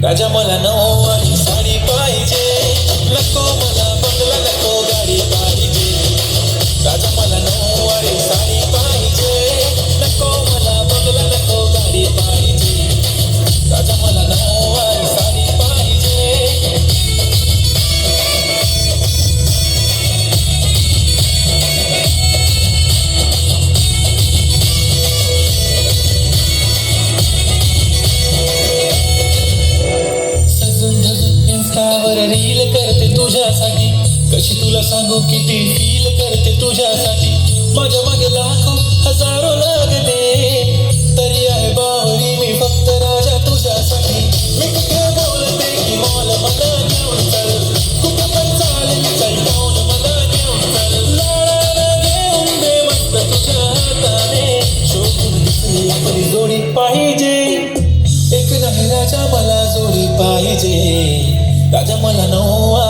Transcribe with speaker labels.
Speaker 1: Raja Mola, no one. किती feel करते तुझ्यासाठी? माझ्या मागे लाखो हजारो लागले. तरी आहे बाहुली मी फक्त राजा तुझ्यासाठी. मी कुठे बोलते की मला मला घेऊन चल? कुठे पण चालेल चल जाऊन मला घेऊन चल. लाळाला घेऊन दे मस्त तुझ्या हाताने. शोधून दिसली आपली जोडी पाहिजे. एक नाही राजा मला जोडी पाहिजे. राजा मला नऊवारी